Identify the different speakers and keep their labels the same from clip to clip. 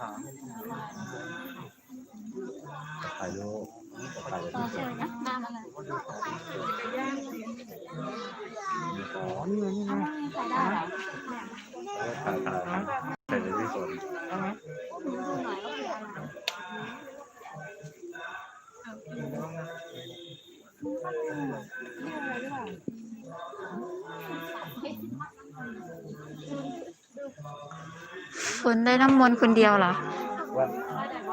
Speaker 1: ถ่ายรูปถ่ายรูป
Speaker 2: ต่อเชิญนะตามมาเลย
Speaker 1: อ๋อนี่ไงนี่ไง
Speaker 2: ใส่ได้เหรอ ฝนได้น้ำมนต์คนเดียวเหรอ
Speaker 1: วัน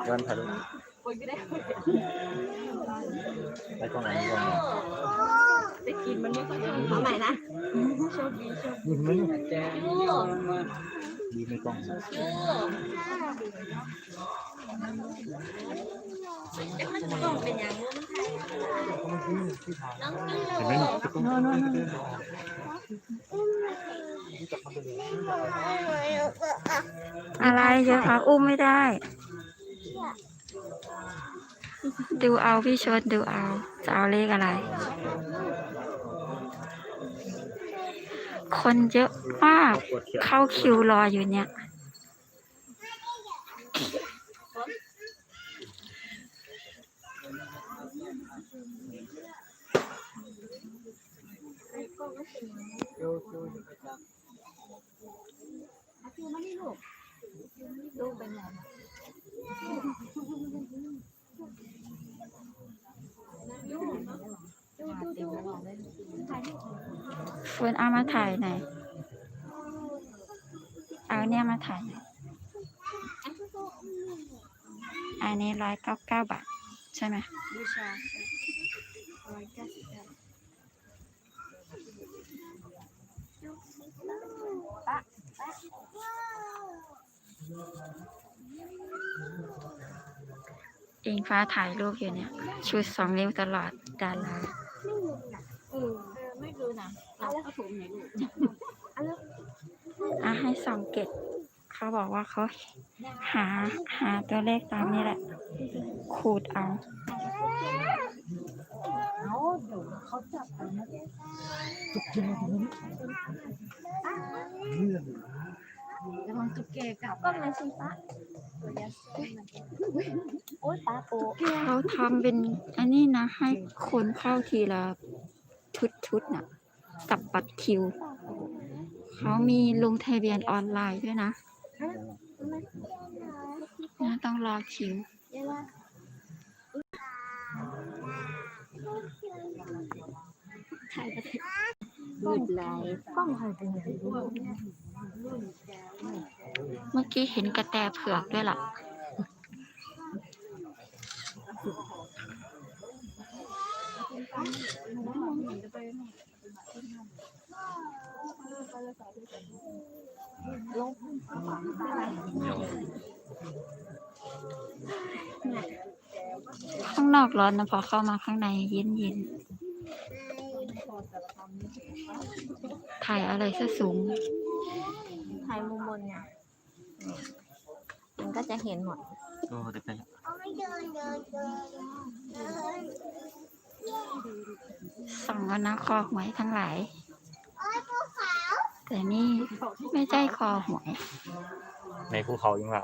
Speaker 1: วันถ่ายรูปได้กล้องไหนกล้องไหน
Speaker 2: จะกินมันไม่ค่อยเอาใหม่นะ
Speaker 1: ยืนไหมยืนในกล้อง
Speaker 2: มันต้องเป็นอย่างนู้น
Speaker 1: เห็นไหมจะกล้อง
Speaker 2: อะไรเยอะคะอุ้มไม่ได้ ดูเอาพี่ชดดูเอาจะเอาเลขอะไร คนเยอะมาก
Speaker 1: ปวดเขียว
Speaker 2: เข้าคิวรออยู่เนี่ยเฟิร์นเอามาถ่ายหน่อยเอาเนี่ยมาถ่ายหน่อยอันนี้ร้อยเก้าเก้าบาท ใช่ไหม
Speaker 3: บูชาร้อยเก้าสิบเก้า
Speaker 2: อิงฟ้าถ่ายรูปอยู่เนี่ย ชุดสองนิ้วตลอดดารา
Speaker 3: เออไม่รู้นะเราก็ถูกไหนลูก
Speaker 2: อะให้สองเกตเขาบอกว่าเขาหาหาตัวเลขตามนี้แหละ ขูดเอา
Speaker 3: เอาเดี๋ยวเขาจับกันนะระวังตุ๊ กแกกลับก็มาสิป้าโอ๊ยป้าโป
Speaker 2: เขาทำเป็นอันนี้นะ ให้คนเข้าทีละชุดชุดๆน่ะ กับบัตรคิว เขามีลงทะเบียนออนไลน์ด้วยนะนะต้องรอคิว
Speaker 3: มืดไหลกล้องหายไปไหน
Speaker 2: เมื่อกี้เห็นกระแตเผือกด้วยล่ะ ข้างนอกร้อนนะพอเข้ามาข้างในเย็นเย็นๆ ถ่ายอะไรซะสูง
Speaker 3: ถ่ายมุมบนเนี่ย มันก็จะเห็นหมด
Speaker 1: โอ้เด็กไป
Speaker 2: ส่องกันนะคอหวยทั้งหลาย แต่นี่ไม่ใช่คอหวย
Speaker 1: ในภูเขายังล่ะ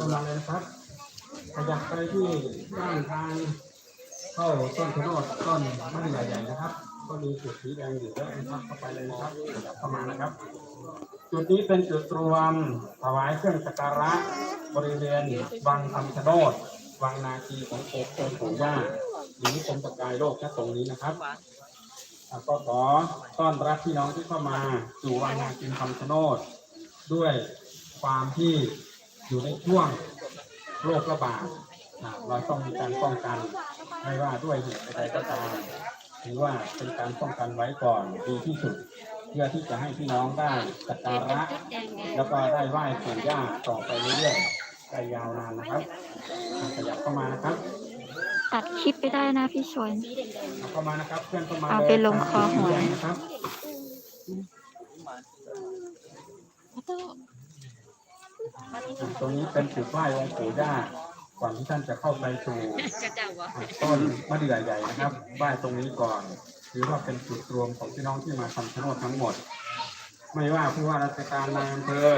Speaker 4: ต้นมาเลยนะครับขยับไปที่ด้านทางเข้าต้นชะโนดต้นมะเดื่อใหญ่ๆนะครับ ก็มีจุดสีแดงอยู่แล้วนะครับเข้าไปเลยนะครับขยับเข้ามานะครับ จุดนี้เป็นจุดรวมถวายเครื่องสักการะบริเวณวังคำชะโนดวังนาคีของโคกงของย่าหรือนิคมประกายโลกนะตรงนี้นะครับก็ขอต้อนรับพี่น้องที่เข้ามาสู่วังนาคินคำชะโนดด้วยความที่ อยู่ในช่วงโรคระบาดอะเราต้องมีการป้องกัน ไม่ว่าด้วยเหตุใดก็ตามถือว่าเป็นการป้องกันไว้ก่อนดีที่สุด เพื่อที่จะให้พี่น้องได้สักการะ แล้วก็ได้ไหว้ปู่ย่าต่อไปเรื่อยๆได้ยาวนานนะครับอะขยับเข้ามานะครับ
Speaker 2: ตัดคลิปไปได้นะพี่ชน
Speaker 4: เอาเข้ามานะครับเพื่อนเข้ามา
Speaker 2: เอาไปลงคอหวย
Speaker 4: นะครับ อะตรงนี้เป็นจุดไหว้องค์ปู่ย่าก่อนที่ท่านจะเข้าไปสู่อะต้นมะเดื่อใหญ่นะครับไหว้ตรงนี้ก่อนถือว่าเป็นจุดรวมของพี่น้องที่มาทำชะโนดทั้งหมด ไม่ว่าผู้ว่าราชการนายอำเภอ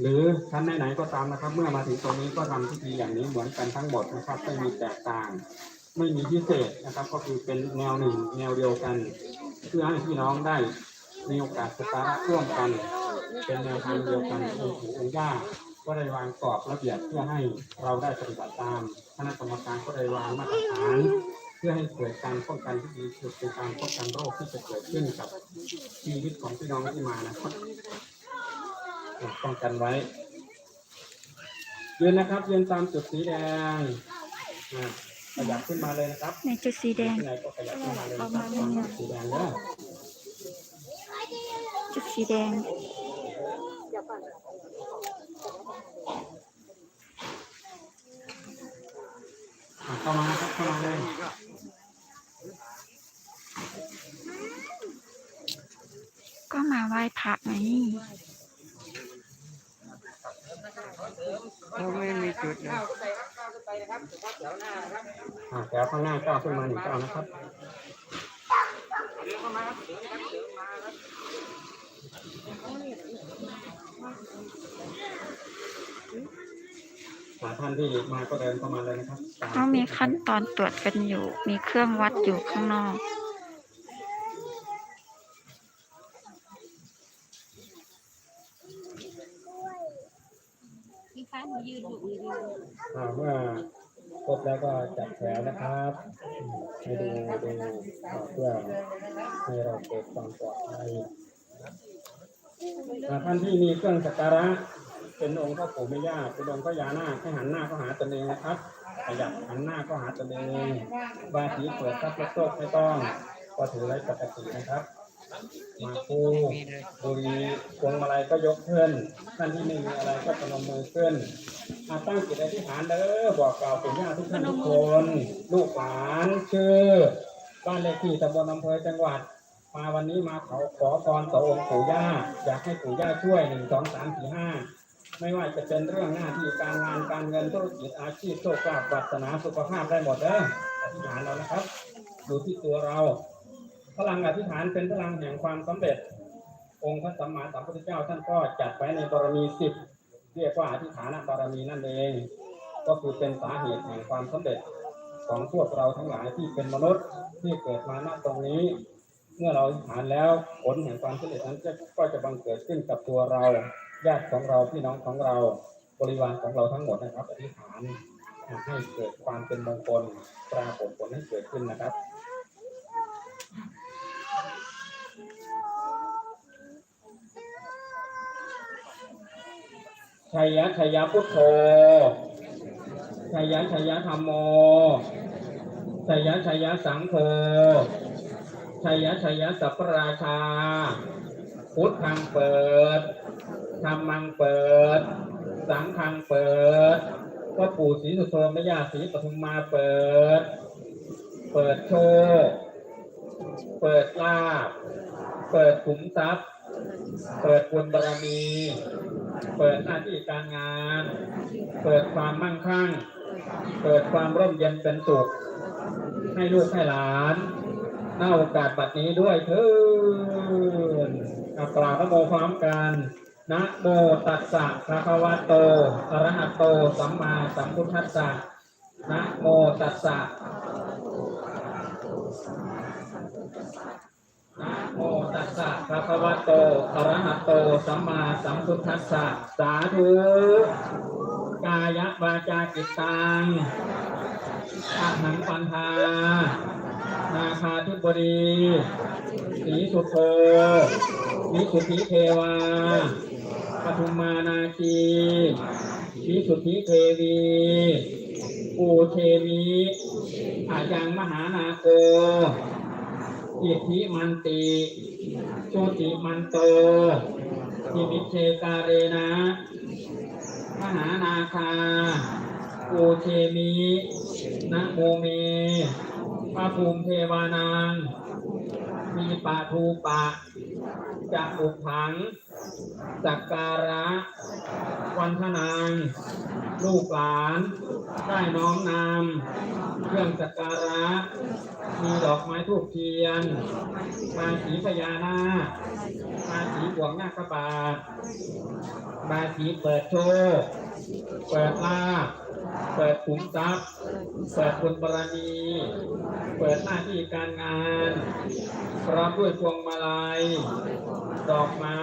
Speaker 4: หรือท่านไหนๆก็ตามนะครับ เมื่อมาถึงตรงนี้ก็ทำพิธีอย่างนี้เหมือนกันทั้งหมดนะครับไม่มีแตกต่างไม่มีพิเศษนะครับ ก็คือเป็นแนวหนึ่งแนวเดียวกัน เพื่อให้พี่น้องได้มีโอกาสสกการะร่วมกัน เป็นแนวทางเดียวกันองค์ปู่องค์ย่า ก็ได้วางกรอบระเบียบเพื่อให้เราได้ปฏิบัติตามคณะกรรมการก็ได้วางมาตรฐาน เพื่อให้เกิดการป้องกันที่ดีที่สุดเป็นการป้องกันโรคที่จะเกิดขึ้นกับชีวิตของพี่น้องที่มานะครับป้องกันไว้ยืนนะครับยืนตามจุดสีแดงอะขยับขึ้นมาเลยนะครับ
Speaker 2: ในจุดสีแดง
Speaker 4: ที่ไหนก็ขยับขึ้นมาเลยนะครับตามจุดสีแดงเด้อ
Speaker 2: จุดสีแดง
Speaker 4: อะ เข้ามาครับเข้ามาเลย
Speaker 2: ก็มาไหว้พระไง
Speaker 1: เราไม่มีจุดนะ
Speaker 4: อะแถวข้างหน้าก้าวขึ้นมาหนึ่งก้าวนะครับ หาท่านที่มาก็เดินเข้ามาเลยนะครับต
Speaker 2: เขามีขั้นตอนตรวจกันอยู่ มีเครื่องวัดอยู่ข้างนอก
Speaker 3: พี่ฟ้าหนูยืนอยู่ยืน
Speaker 4: อ่าเมื่อครบแล้วก็จัดแถวนะครับให้ดูดูอ่าเพื่อให้เราเกิดความปลอดภัยอ่าท่านที่มีเครื่องสักการะ เป็นองค์พระปู่แม่ย่าเป็นองค์พระยานาคให้หันหน้าเข้าหาตนเองนะครับขยับหันหน้าเข้าหาตนเองบาสีเปิดทรัพย์และไม่ต้อง ก็ถือไว้ปกตินะครับ มาคูบุรีพวงมาลัยก็ยกขึ้นท่านที่ไม่มีอะไรก็พนมมือขึ้นอาตั้งจิตอธิษฐานเด้อบอกกล่าวปู่ย่าทุกท่านทุกคน ลูกหลานชื่อบ้านเลขที่ตำบลอำเภอจังหวัดมาวันนี้มาขาขอพรต่อองค์ปู่ย่า อยากให้ปู่ย่าช่วยหนึ่งสองสามสี่ห้า ไม่ว่าจะเป็นเรื่องหน้าที่การงานการเงินธุรกิจอาชีพโชคลาภวาสนาสุขภาพได้หมดเด้อธิษฐานเรานะครับดูที่ตัวเรา พลังอธิษฐานเป็นพลังแห่งความสำเร็จ องค์พระสัมมาสัมพุทธเจ้าท่านก็จัดไว้ในบารมีสิบเรียกว่าอธิษฐานบารมีนั่นเอง ก็คือเป็นสาเหตุแห่งความสำเร็จของพวกเราทั้งหลายที่เป็นมนุษย์ที่เกิดมาณตรงนี้ เมื่อเราอธิษฐานแล้วผลแห่งความสำเร็จนั้นก็จะบังเกิดขึ้นกับตัวเรา ญาติของเราพี่น้องของเราบริวารของเราทั้งหมดนะครับอธิษฐานให้เกิดความเป็นมงคลปรากฏผลให้เกิดขึ้นนะครับชัยยะชัยยะพุทโธชัยยะชัยยะธรรมโมชัยยะชัยยะสังโฆชัยยะชัยยะสัพพราชา พุทธังเปิดธรรมังเปิด สังฆังเปิดพ่อปู่ศรีสุโธแม่ย่าศรีปทุมมาเปิด เปิดโชคเปิดลาภเปิดขุมทรัพย์ เปิดบุญบารมี เปิดหน้าที่การงาน เปิดความมั่งคั่ง เปิดความร่มเย็นเป็นสุข ให้ลูกให้หลานหน้าโอกาสบัดนี้ด้วยเถิดอั กล่าวพระโมพร้อมกันนะโมตัสสะภะคะวะโตอะระหะโต สัมมาสัมพุทธัสสะนะโมตัสสะนะโมตัสสะภะคะวะโตอะระหะโต สัมมาสัมพุทธัสสะ สาธุ กายวาจาจิตตังอาหังปันธา นาคาธิบดีสีสุโธ วิสุทธิเทวาปทุมมานาคีวิสุทธิเทวีปูเทวีอายังมหานาโกอิทธิมันติโชติมันโตทิมิเชกาเรนะ มหานาคาปูเชมินะโมเมพระภูมิเทวานังมีปาทูปะ จะบุผัง สักการะ วันทนางลูกหลานได้น้อมนำเครื่องสักการะ มีดอกไม้ทูบเทียนบาสีพญานาคบาสีหวงนาคบาทบาสีเปิดโชค เปิดลาเปิดขุมทรัพย์เปิดบุญบารมีเปิดหน้าที่การงาน พร้อมด้วยพวงมาลัย ดอกไม้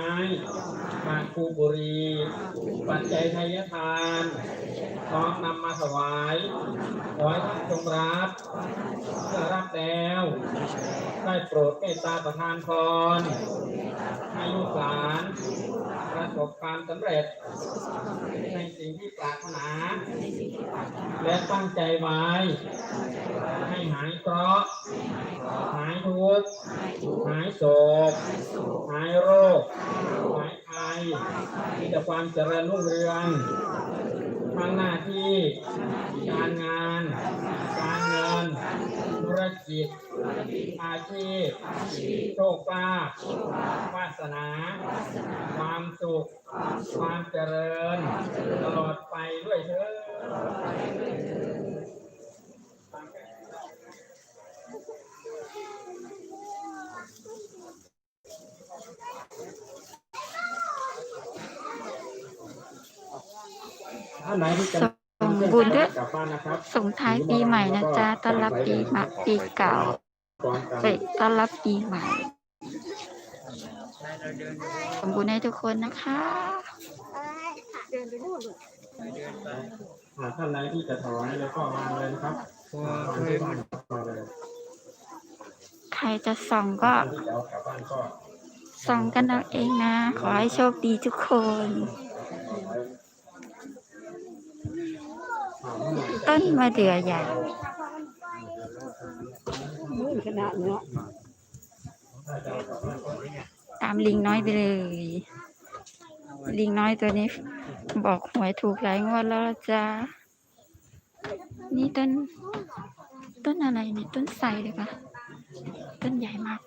Speaker 4: มากคูบุรี ปัจจัยทายทาน น้อมนำมาถวายขอให้ท่านจงรับเมื่อรับแล้วได้โปรดเมตตาประทานพรให้ลูกหลานประสบความสำเร็จ ในสิ่งที่ปรารถนา และตั้งใจไว้ ให้หายเคราะห์หายทุกข์หายโศก หายโรค หายภัยมีแต่ความเจริญรุ่งเรือง ทางหน้าที่ การงาน การเงิน ธุรกิจ อาชีพ โชคลาภวาสนา ความสุข ความเจริญ ตลอดไปด้วยเถิด ท่านไหนที่จะ
Speaker 2: ส่งบุญด้วย
Speaker 4: กลับบ้านนะครับ
Speaker 2: ส่งท้ายปีใหม่นะจ๊ะต้อนรับปีใหม่ปีเก่า
Speaker 4: ก่อนกัน
Speaker 2: ไปต้อนรับปีใหม่ส่งบุญให้ทุกคนนะคะ
Speaker 4: หากท่านไหนที่จะถวายแล้วก็วางเลยนะครับวางที่บ้านก็เลย
Speaker 2: ใครจะส่องก็
Speaker 4: ท่านที่จะเอากลับบ้านก็
Speaker 2: ส่องกันเอาเองนะ ขอให้โชคดีทุกคน
Speaker 4: เอาไว้
Speaker 2: ต้นมะเดื่อใหญ่ตามลิงน้อยไปเลย ลิงน้อยตัวนี้บอกหวยถูกหลายงวดแล้วจ้านี่ต้น ต้นอะไรเนี่ยต้นไทรเลยปะต้นใหญ่มาก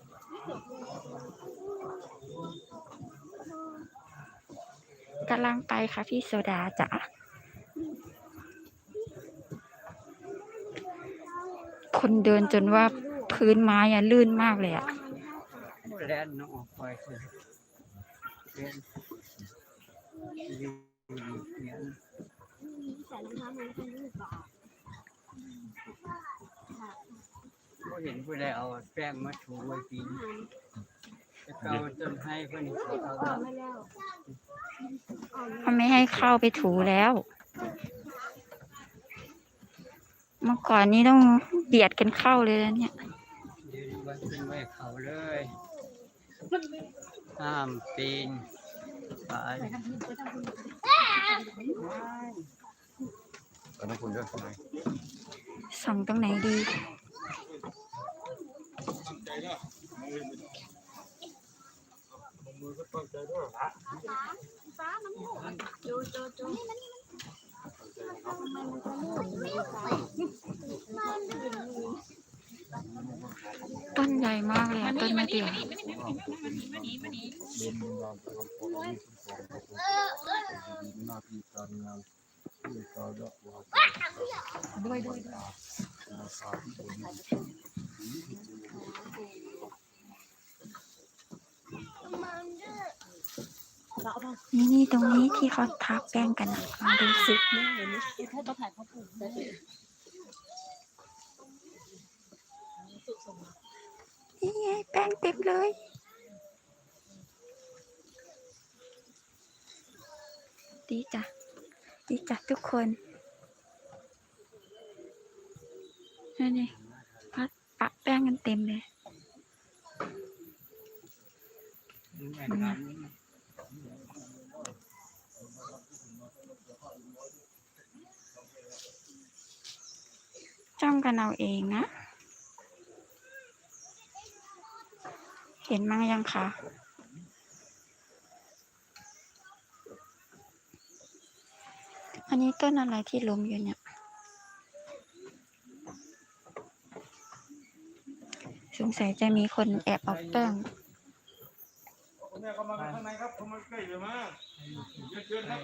Speaker 2: กำลังไปค่ะพี่โซดาจ๋า คนเดินจนว่าพื้นไม้อะลื่นมากเลยอะ
Speaker 5: แล่นน้องออกไปคือเล่นอยู่เนี่ยก็เห็นผู้ใดเอาแป้งมาถูไว้ปีนจะเกาจนให้เพื่อนเขาเอาละ
Speaker 2: เขาไม่ให้เข้าไปถูแล้ว เมื่อก่อนนี้ต้องเบียดกันเข้าเลยนะเนี่ย
Speaker 5: ยืนไว้ขึ้นไว้เขาเลยห้ามปีนไป
Speaker 1: ตอนนั้นคุณเลือกทำไม
Speaker 2: ส่องตรงไหนดีต้ ต้นใหญ่มากเลยอะต้นมะเดื่อ
Speaker 1: หน้าที่การงานที่การละวาจา
Speaker 2: นี่นี่ตรงนี้ที่เขาทับแป้งกันอะมาดูสินี่ไงแป้งเต็มเลยดีจ้ะดีจ้ะทุกคนนั่นนี่พัดปะแป้งกันเต็มเลย
Speaker 5: แม่กัน
Speaker 2: จ้องกันเอาเองนะ เห็นมั้งยังคะอันนี้ต้นอะไรที่ล้มอยู่เนี่ย สงสัยจะมีคนแอบเอาแป้ง
Speaker 1: แม่เข้ามาข้างในครับเข้ามาใกล้เลยมาเชิญครับ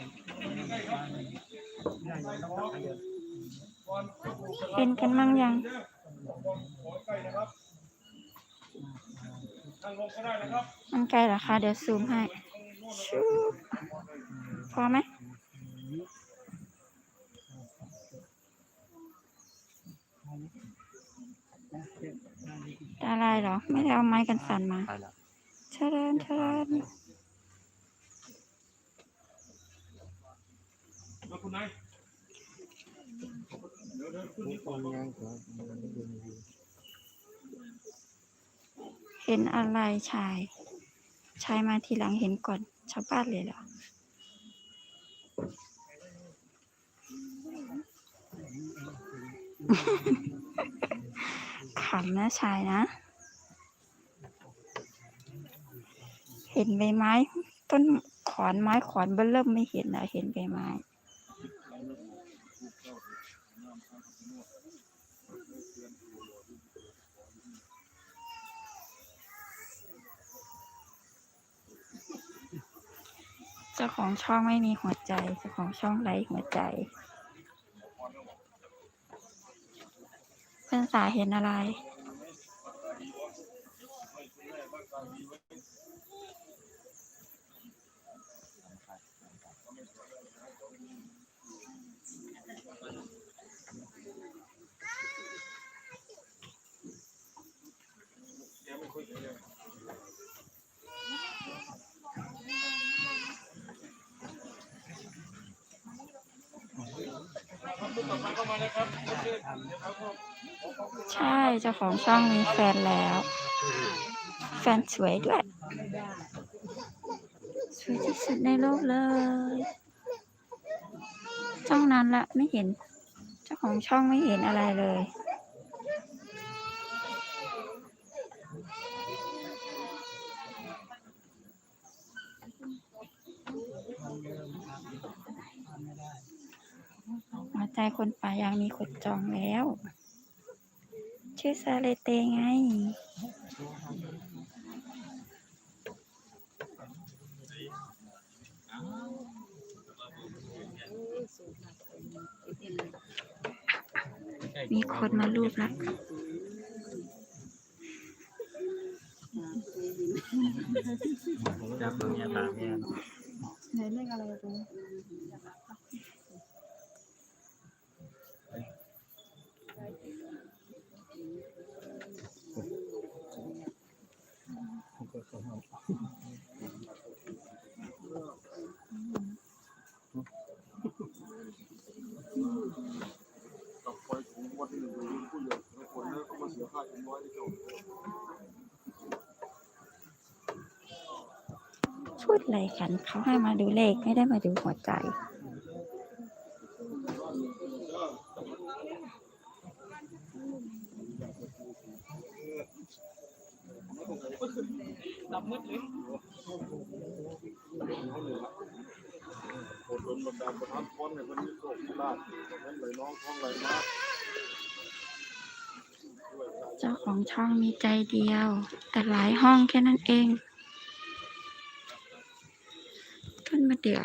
Speaker 1: ใกล้ครับ
Speaker 2: เห็นกันมั่งยัง
Speaker 1: ขอใกล้นะครับนั่งลงก็ได้นะครับ
Speaker 2: มันไกลเหรอคะเดี๋ยวซูมให้ชูพอไหมตาลายเหรอ ไม่ได้เอาไม้กันสั่นมา
Speaker 5: ไปแล้ว
Speaker 2: เชิญเชิญ
Speaker 1: แล้วคุณนาย
Speaker 2: เห็นอะไรชาย ชายมาทีหลังเห็นก่อน ชาวบ้านเลยเหรอขำนะชายนะ เห็นใบไม้ ต้นขอนไม้ขอนเบิ่มเริ่มไม่เห็นนะเห็นใบไม้ จ้าของช่องไม่มีหัวใจ เจ้าของช่องไร้หัวใจเพื่อนสาเห็นอะไร ใช่เจ้าของช่องมีแฟนแล้ว แฟนสวยด้วย สวยที่สุดในโลกเลยช่องนั้นละไม่เห็น เจ้าของช่องไม่เห็นอะไรเลย หัวใจคนป่ายังมีคนจองแล้ว ชื่อซาเลเตไง มีคนมารูปแล้ว
Speaker 5: จับมือเนี่ยตามเนี่ย
Speaker 1: กับไฟของ วันหนึ่งลืมผู้ใหญ่แล้วคนนั้นก็มาเสียค่าถึงร้อยที่เจ้า
Speaker 2: พูดอะไรกันเขาให้มาดูเลขไม่ได้มาดูหัวใจ
Speaker 1: คนโดนบันดาลประทับพ้นในวันนี้โชคลาภนั้นไหลน้องท้องไหลมาก
Speaker 2: เจ้าของ ช่องมีใจเดียว แต่หลายห้องแค่นั้นเอง ต้นมะเดื่อ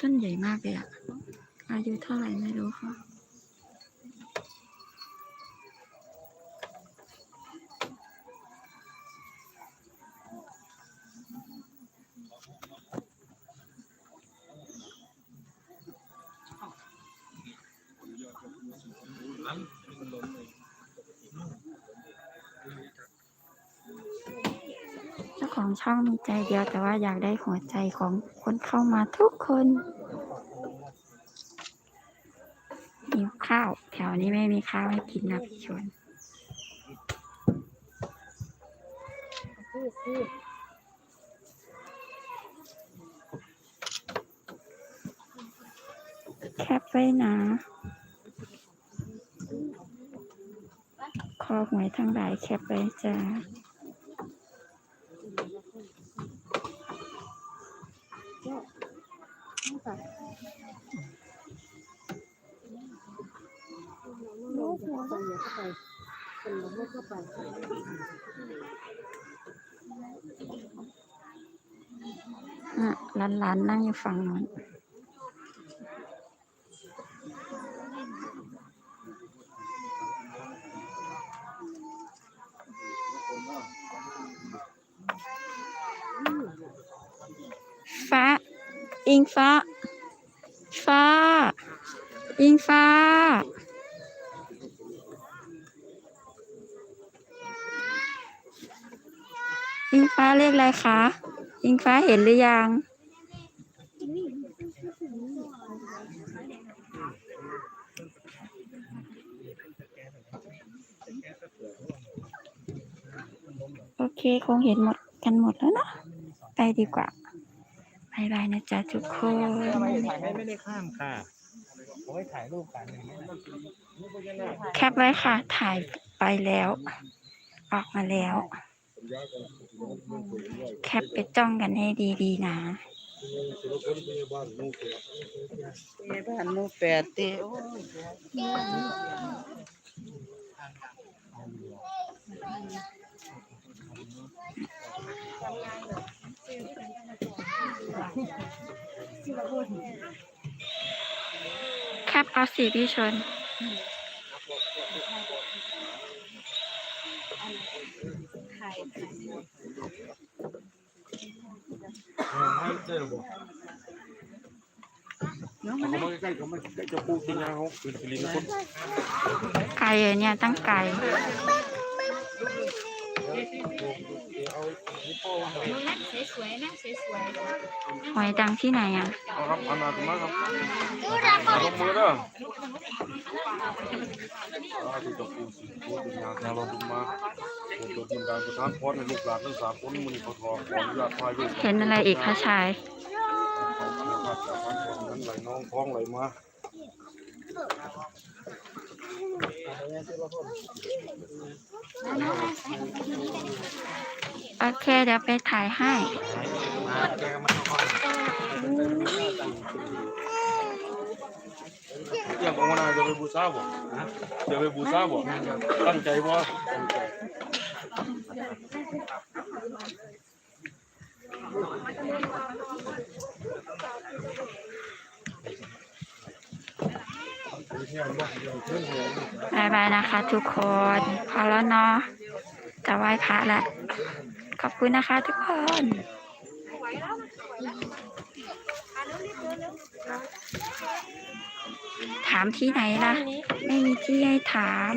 Speaker 2: ต้นใหญ่มากเลยอะอายุเท่าไหร่ไม่รู้ค่ะ เจ้าของมีใจเดียวแต่ว่าอยากได้หัวใจของคนเข้ามาทุกคนหิวข้าว แถวนี้ไม่มีข้าวให้กินนะพี่ชวนแคปไว้นะขอหวยทั้งหลายแคปไว้จ้า อะหลานนั่งอยู่ฝั่งนู้นฟ้า อิงฟ้า ฟ้า อิงฟ้า อิงฟ้าเรียกอะไรคะ อิงฟ้าเห็นหรือยัง เคคงเห็นหมดกันหมดแล้วเนาะไปดีกว่าบายบายนะจ๊ะทุกคน
Speaker 1: ถ่ายให้ไม่ได้ข้ามค่ะเอาไว้ถ่ายรูปกันอย่างนี้นะ
Speaker 2: แคปไว้ค่ะ ถ่ายไปแล้ว ออกมาแล้ว แคปไปจ้องกันให้ดีๆนะ
Speaker 5: เอ้บ้านหมู่แปดเต้โอ้ย
Speaker 2: แคปเอาสีพี่ชน
Speaker 1: ให้เจอบ่เขามาใกล้ๆเขามาใกล้จะพูดจริงนะเขาคือสิริมงคล
Speaker 2: ไก่อะเนี่ยตั้งไก่
Speaker 1: เอาฮิปโป้มา
Speaker 2: หอยดังที่ไหนอะ
Speaker 1: เอาครับอันนาตมาครับเอาลงมือเด้ออาที่จะพูดสิพูดงานเราลงมาผมจะดินการประทานพรในลูกหลานทั้งสามคนมือขอทองขออนุญาตพายลูก
Speaker 2: เห็นอะไรอีกคะชาย
Speaker 1: เอาเนื้อผ้าจากบ้านของนั้นไหลน้องท้องไหลมา
Speaker 2: โอเค เดี๋ยวไปถ่ายให้
Speaker 1: เรื่องของมันจะไปบูชาบ่จะไปบูชาบ่ตั้งใจบ่ตั้งใจ
Speaker 2: บายบายนะคะ ทุกคนพอแล้วเนาะจะไหว้พระแล้วขอบคุณนะคะ ทุกคนถามที่ไหนล่ะ ไม่มีที่ให้ถาม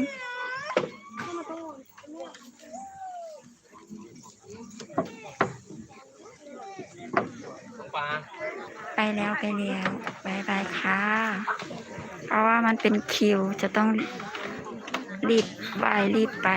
Speaker 2: ไปแล้วไปแล้วบายบายค่ะ เพราะว่ามันเป็นคิวจะต้องรีบไปรีบไป